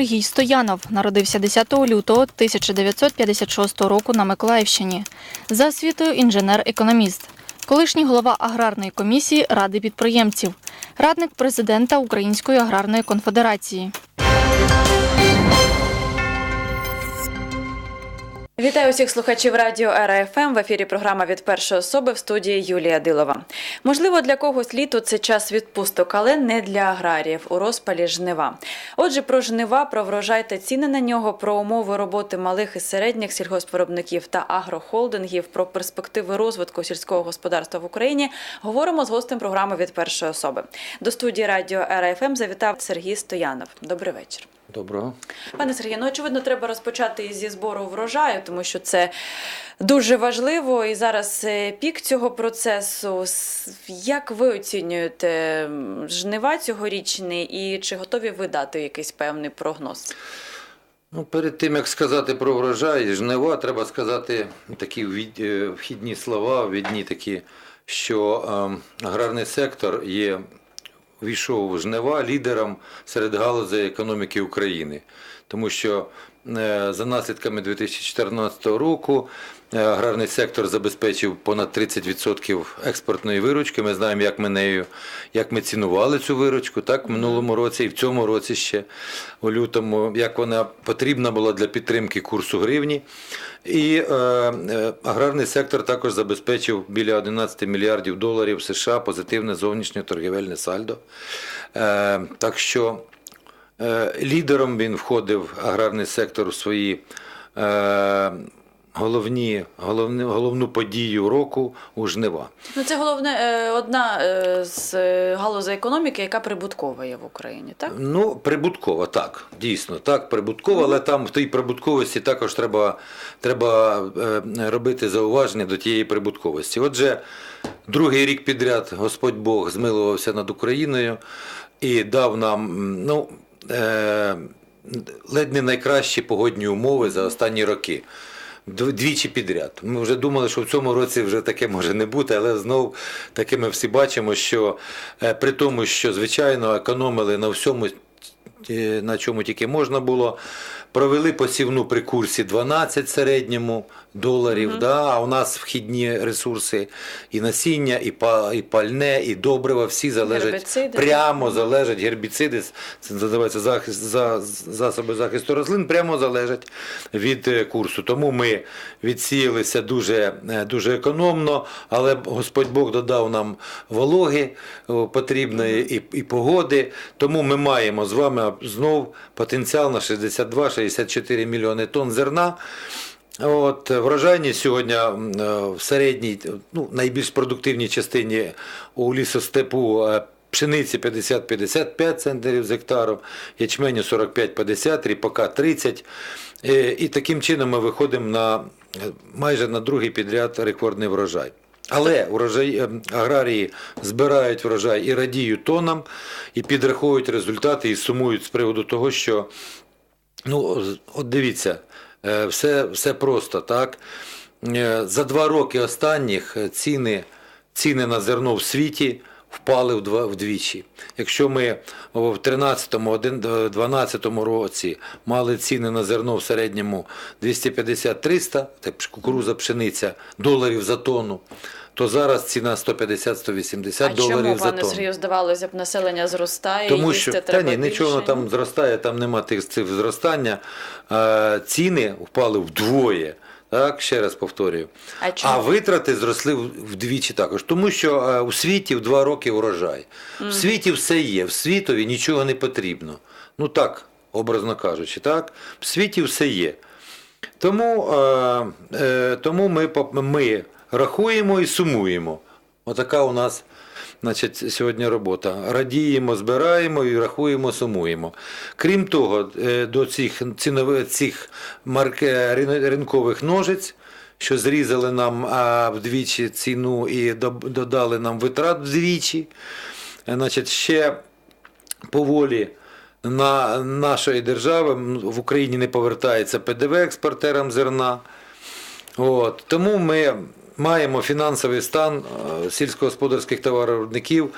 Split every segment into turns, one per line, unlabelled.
Сергій Стоянов народився 10 лютого 1956 року на Миколаївщині. За освітою інженер-економіст, колишній голова аграрної комісії Ради підприємців, радник президента Української аграрної конфедерації.
Вітаю усіх слухачів радіо РФМ. В ефірі програма від першої особи в студії Юлія Дилова. Можливо, для когось літо це час відпусток, але не для аграріїв у розпалі жнива. Отже, про жнива, про врожай та ціни на нього, про умови роботи малих і середніх сільгоспвиробників та агрохолдингів, про перспективи розвитку сільського господарства в Україні говоримо з гостем програми від першої особи. До студії радіо РФМ завітав Сергій Стоянов. Добрий вечір.
Доброго.
Пане Сергію, ну очевидно, треба розпочати зі збору врожаю, тому що це дуже важливо. І зараз е, пік цього процесу. Як ви оцінюєте жнива цьогорічний і чи готові ви дати якийсь певний прогноз?
Ну, перед тим як сказати про врожай, жнива, треба сказати такі е, вхідні слова, ввідні такі, що е, аграрний сектор є війшов жнива лідером серед галузей економіки України. Тому що е, за наслідками 2014 року аграрний сектор забезпечив понад 30% експортної виручки. Ми знаємо, як ми нею, як ми цінували цю виручку, так в минулому році і в цьому році ще у лютому, як вона потрібна була для підтримки курсу гривні. І е, е, аграрний сектор також забезпечив біля 11 мільярдів доларів США позитивне зовнішнє торгівельне сальдо. Е, так що Е, Лідером він входив аграрний сектор у свої е, головні, головні, головну подію року у жнива.
Ну це головне е, одна е, з е, галузей економіки, яка прибуткова є в Україні, так?
Ну, прибуткова, так, дійсно, так, прибуткова, але там в тій прибутковості також треба, треба робити зауваження до тієї прибутковості. Отже, другий рік підряд Господь Бог змилувався над Україною і дав нам ну, е, ледь не найкращі погодні умови за останні роки. Дв- Двічі підряд. Ми вже думали, що в цьому році вже таке може не бути, але знову таки ми всі бачимо, що е, при тому, що звичайно економили на всьому, на чому тільки можна було, провели посівну при курсі 12 середньому доларів. Да? А у нас вхідні ресурси і насіння, і, і пальне, і добрива, всі залежать
Гербіциди.
прямо залежать гербіциди, це називається захист, за, засоби захисту рослин, прямо залежать від е, курсу. Тому ми відсіялися дуже, е, дуже економно, але Господь Бог додав нам вологи потрібної і, і погоди. Тому ми маємо з вами знов потенціал на 62-64 мільйони тонн зерна. От, врожайність сьогодні е, в середній, ну, найбільш продуктивній частині у лісостепу е, пшениці 50-55 центнерів з гектару, ячменю 45-50, ріпака 30. Е, І таким чином ми виходимо на майже на другий підряд рекордний врожай. Але урожай, е, аграрії збирають врожай і радіють тонам, і підраховують результати, і сумують з приводу того, що Ну, от дивіться, е, все, все просто, так? Е, За два роки останніх ціни, ціни на зерно в світі впали вдвічі. Якщо ми в 13-12 році мали ціни на зерно в середньому 250-300, так кукуруза, пшениця, доларів за тонну, то зараз ціна 150-180
а
доларів
чому,
за
пане
тонну.
Сергію, здавалося б, населення зростає,
Тому
їсти
що та
треба
ні, нічого
більше?
там зростає, там нема тих цифр зростання. Е, Ціни впали вдвоє. Так, ще раз повторюю.
А чому?
А витрати зросли вдвічі також. Тому що е, у світі в два роки урожай. В світі все є, в світові нічого не потрібно. Ну так, образно кажучи, так? В світі все є. Тому, е, е, тому ми, ми рахуємо і сумуємо. Отака у нас значить, сьогодні робота. Радіємо, збираємо і рахуємо, сумуємо. Крім того, е, до цих цінових цих марк, е, ринкових ножиць, що зрізали нам вдвічі ціну і додали нам витрат вдвічі, е, значить, ще поволі на нашої держави в Україні не повертається ПДВ експортерам зерна. От. Тому ми, маємо фінансовий стан е, сільськогосподарських товаровиробників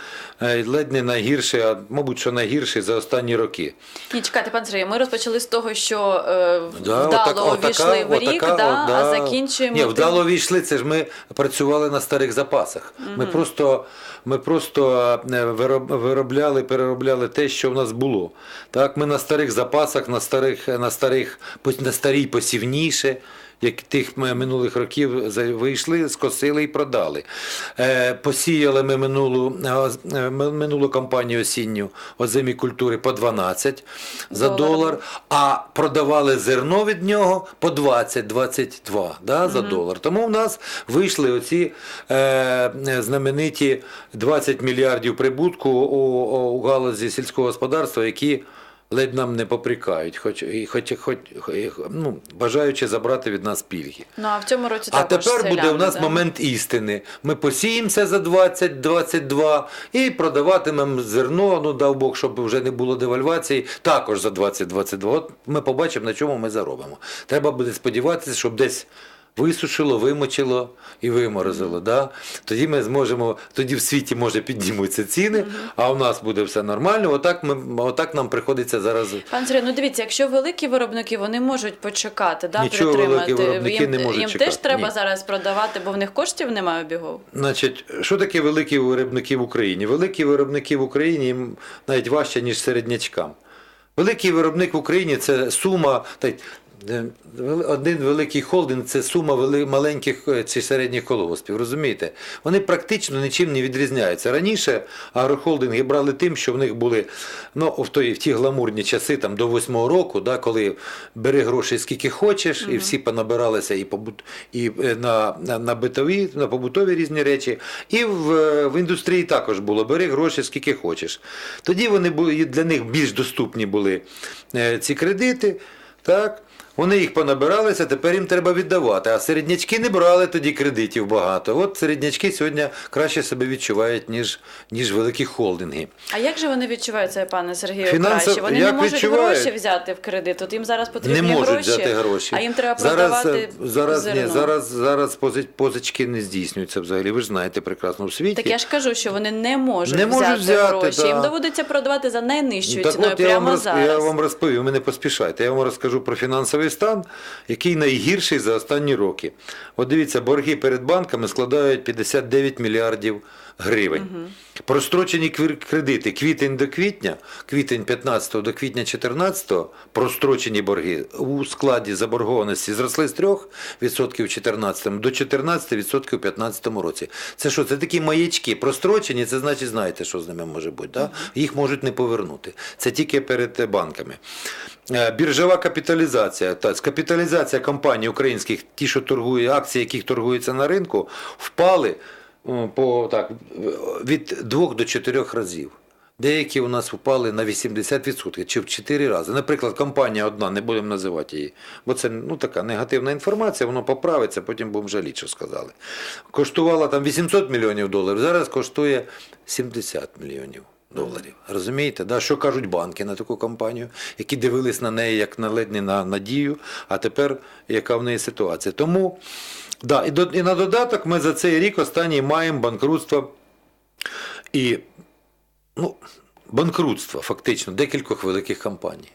е, ледь не найгірший, а мабуть, що найгірший за останні роки.
Ні, чекайте, пан Сергій, ми розпочали з того, що е,
Да,
вдало увійшли в рік,
отака,
да,
от,
а закінчуємо.
Ні, вдало війшли, це ж ми працювали на старих запасах. Ми просто, ми просто виробляли, переробляли те, що в нас було. Так, ми на старих запасах, на старих, на старих, на старій посівніше. Як тих ми минулих років вийшли, скосили і продали. Е, посіяли ми минулу, е, е, ми- минулу кампанію осінню озимі культури по 12 за
Долар.
долар, а продавали зерно від нього по 20-22 да, за долар. Тому в нас вийшли оці е, знамениті 20 мільярдів прибутку у, у галузі сільського господарства, які ледь нам не попрікають, хоч, і хоч, хоч, ну, бажаючи забрати від нас пільги.
Ну, а в цьому році
А
також
тепер буде
селяни,
у нас
да?
момент істини. Ми посіємося за 20-22 і продаватимемо зерно, ну дав Бог, щоб вже не було девальвації, також за 20-22. От ми побачимо, на чому ми заробимо. Треба буде сподіватися, щоб десь. Висушило, вимочило і виморозило. Да? Тоді ми зможемо, тоді в світі може піднімуться ціни, а у нас буде все нормально. Отак, ми, отак нам приходиться зараз.
Пан Сергій, ну дивіться, якщо великі виробники, вони можуть почекати, да,
Нічого
притримати.
великі виробники
їм,
не можуть
їм
чекати,
теж треба
ні.
зараз продавати, бо в них коштів немає обігу.
Значить, що таке великі виробники в Україні? Великі виробники в Україні їм навіть важче, ніж середнячкам. Великий виробник в Україні це сума. Е, один великий холдинг це сума маленьких е, чи середніх колгоспів. Розумієте? Вони практично нічим не відрізняються. Раніше агрохолдинги брали тим, що в них були ну, в, той, в ті гламурні часи там, до восьмого року, да, коли бери грошей скільки хочеш, і всі понабиралися і, побут, і е, на, на, на битові, на побутові різні речі. І в, в індустрії також було бери гроші скільки хочеш. Тоді вони були для них більш доступні були ці кредити. Так? Вони їх понабиралися, тепер їм треба віддавати. А середнячки не брали тоді кредитів багато. От середнячки сьогодні краще себе відчувають, ніж, ніж великі холдинги.
А як же вони відчувають це, пане Сергію,
Фінансово-
краще? Вони не можуть
відчувають?
гроші взяти в кредит. От їм зараз потрібні
не можуть
гроші,
взяти гроші.
а їм треба
зараз,
продавати
е, зараз,
зерно.
ні, зараз, зараз позички не здійснюються взагалі. Ви ж знаєте прекрасно в світі.
Так я ж кажу, що вони не можуть,
Не можуть
взяти,
взяти,
гроші.
да.
Їм доводиться продавати за найнижчою ціною
от я вам,
прямо
роз,
зараз.
я вам розповів, ви не поспішайте. Я вам розкажу про фінансовий стан, який найгірший за останні роки. От дивіться, борги перед банками складають 59 мільярдів гривень. Прострочені квір- кредити квітень до квітня, квітень 15 до квітня 14, прострочені борги у складі заборгованості зросли з 3% в 14 до 14% в 15 році. Це що? Це такі маячки. Прострочені, це значить, знаєте, що з ними може бути. Да? Їх можуть не повернути. Це тільки перед е, банками. Е, Біржова капіталізація, та капіталізація компаній українських, ті, що торгують, акції, яких торгуються на ринку, впали по, так, від двох до чотирьох разів. Деякі у нас впали на 80% чи в 4 рази. Наприклад, компанія одна, не будемо називати її, бо це ну, така негативна інформація, воно поправиться, потім будемо жаліти, що сказали. Коштувала там 800 мільйонів доларів, зараз коштує 70 мільйонів доларів. Розумієте? Да? Що кажуть банки на таку компанію, які дивились на неї як на ледь не на надію, а тепер яка в неї ситуація. Тому, да, і, до, і на додаток ми за цей рік останній маємо банкрутство і ну, банкрутство фактично декількох великих компаній.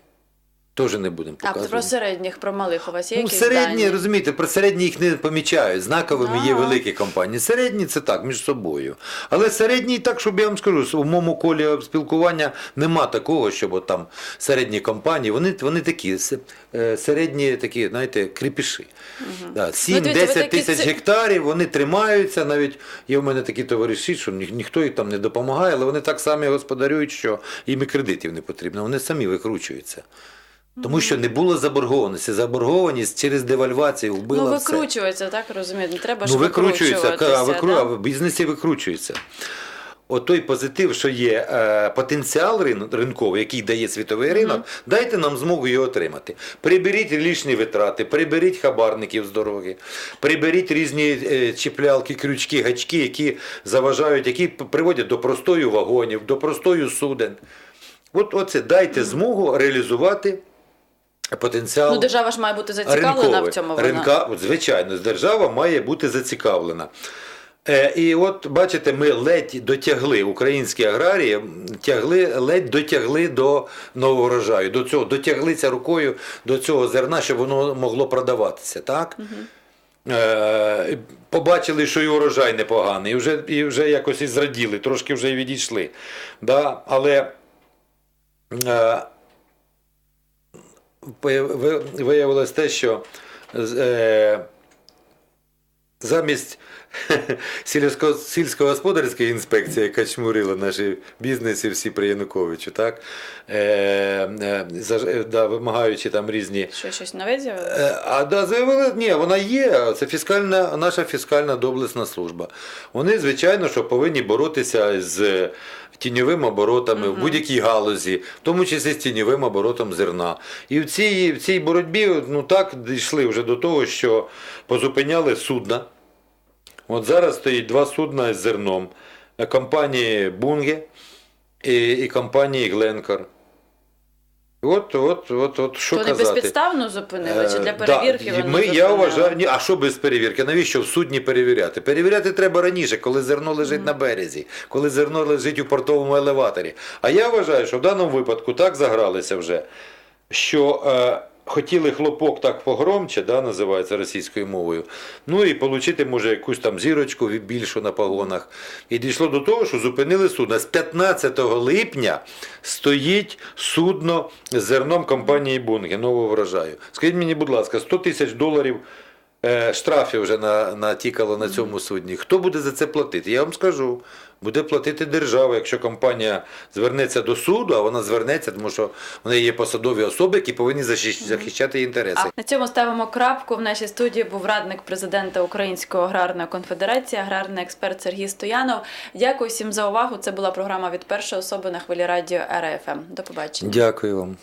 Теж не будемо
Так,
показувати.
про середніх, про малих у вас є
Ну,
якісь
середні,
дані?
розумієте, про середні їх не помічають. Знаковими є великі компанії. Середні це так, між собою. Але середні, так, щоб я вам скажу, в моєму колі спілкування нема такого, щоб от там середні компанії, вони, вони такі, е, середні такі, знаєте, кріпіші. Да, 7-10
Ну, дивіться, такі
тисяч гектарів, вони тримаються. Навіть є в мене такі товариші, що ні, ніхто їм там не допомагає, але вони так самі господарюють, що їм і кредитів не потрібно. Вони самі викручуються. Тому що не було заборгованості. Заборгованість через девальвацію вбила
Ну,
все.
викручується, так розумієте? Не треба ж
Ну, викручується, а, викру...
да?
в бізнесі викручується. От той позитив, що є е, потенціал рин... ринковий, який дає світовий ринок, дайте нам змогу його отримати. Приберіть лишні витрати, приберіть хабарників з дороги, приберіть різні е, чіплялки, крючки, гачки, які заважають, які приводять до простою вагонів, до простою суден. От оце дайте змогу реалізувати потенціал.
Ну, держава ж має бути зацікавлена
ринковий.
в цьому. Вона.
Ринка, от, звичайно, держава має бути зацікавлена. Е, і от бачите, ми ледь дотягли українські аграрії, тягли, ледь дотягли до нового врожаю, до цього, дотяглися рукою до цього зерна, щоб воно могло продаватися. Так? Е, побачили, що і урожай непоганий, і вже, і вже якось і зраділи, трошки вже і відійшли. Да? Але е, виявилось те, що е, замість сільсько- сільськогосподарської інспекції, яка чмурила наші бізнеси всі при Януковичу, так? Е, е, заж- е, да, вимагаючи там різні
Що щось нове з'явилося?
Е, А да, заявили, ні, вона є. Це фіскальна, наша фіскальна доблесна служба. Вони, звичайно, що повинні боротися з тіньовими оборотами в будь-якій галузі, в тому числі з тіньовим оборотом зерна. І в цій, в цій боротьбі ну так дійшли вже до того, що позупиняли судна. От зараз стоїть два судна з зерном е, компанії Бунге і, і компанії Гленкор. От, от, от, от, що
Вони
казати.
безпідставно зупинили чи для
Е,
перевірки
да,
вони
ми, Я вважаю, ні, а що без перевірки? Навіщо в судні перевіряти? Перевіряти треба раніше, коли зерно лежить на березі, коли зерно лежить у портовому елеваторі. А я вважаю, що в даному випадку так загралися вже, що е, хотіли хлопок так погромче, да, називається російською мовою. Ну і отримати, може, якусь там зірочку більшу на погонах. І дійшло до того, що зупинили судно. З 15 липня стоїть судно з зерном компанії Бунге, нового врожаю. Скажіть мені, будь ласка, 100 тисяч доларів е, штрафів вже натікало на цьому судні. Хто буде за це платити? Я вам скажу. Буде платити держава, якщо компанія звернеться до суду, а вона звернеться, тому що в неї є посадові особи, які повинні захищати її інтереси.
А на цьому ставимо крапку. В нашій студії був радник президента Української аграрної конфедерації, аграрний експерт Сергій Стоянов. Дякую всім за увагу. Це була програма від першої особи на хвилі радіо РФМ. До побачення.
Дякую вам.